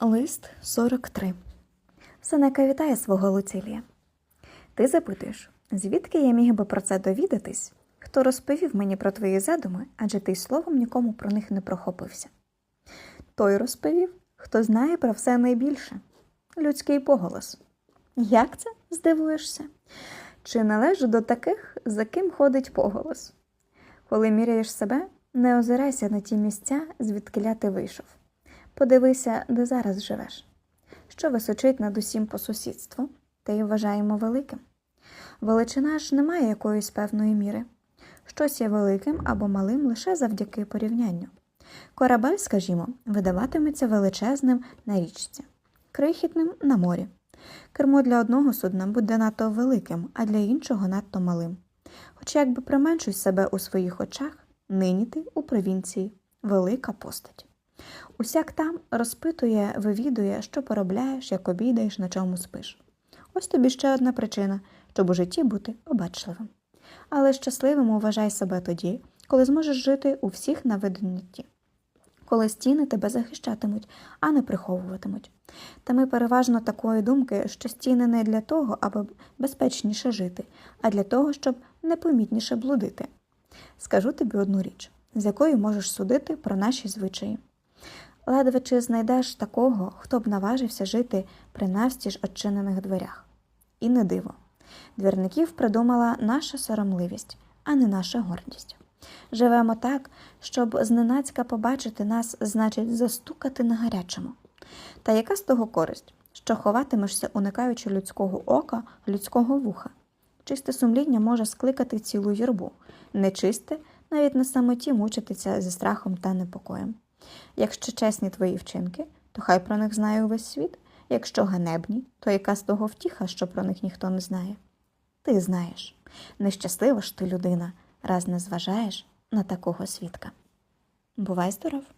Лист 43. Сенека вітає свого Луцилія. Ти запитуєш, звідки я міг би про це довідатись? Хто розповів мені про твої задуми, адже ти словом нікому про них не прохопився? Той розповів, хто знає про все найбільше людський поголос. Як це здивуєшся? Чи належу до таких, за ким ходить поголос? Коли міряєш себе, не озирайся на ті місця, звідкиля ти вийшов. Подивися, де зараз живеш. Що височить над усім по сусідству, те й вважаємо великим. Величина ж не має якоїсь певної міри. Щось є великим або малим лише завдяки порівнянню. Корабель, скажімо, видаватиметься величезним на річці, крихітним на морі. Кермо для одного судна буде надто великим, а для іншого надто малим. Хоч якби применшуй себе у своїх очах, нині ти у провінції велика постать. Усяк там розпитує, вивідує, що поробляєш, як обідаєш, на чому спиш. Ось тобі ще одна причина, щоб у житті бути обачливим. Але щасливим вважай себе тоді, коли зможеш жити у всіх на видноті, коли стіни тебе захищатимуть, а не приховуватимуть. Та ми переважно такої думки, що стіни не для того, аби безпечніше жити, а для того, щоб непомітніше блудити. Скажу тобі одну річ, з якою можеш судити про наші звичаї. Ледве чи знайдеш такого, хто б наважився жити при навстіж очинених дверях. І не диво. Двірників придумала наша соромливість, а не наша гордість. Живемо так, щоб зненацька побачити нас, значить, застукати на гарячому. Та яка з того користь, що ховатимешся, уникаючи людського ока, людського вуха? Чисте сумління може скликати цілу юрбу, нечисте навіть на самоті мучитися зі страхом та непокоєм. Якщо чесні твої вчинки, то хай про них знає увесь світ. Якщо ганебні, то яка з того втіха, що про них ніхто не знає? Ти знаєш. Нещаслива ж ти людина, раз не зважаєш на такого свідка. Бувай здоров!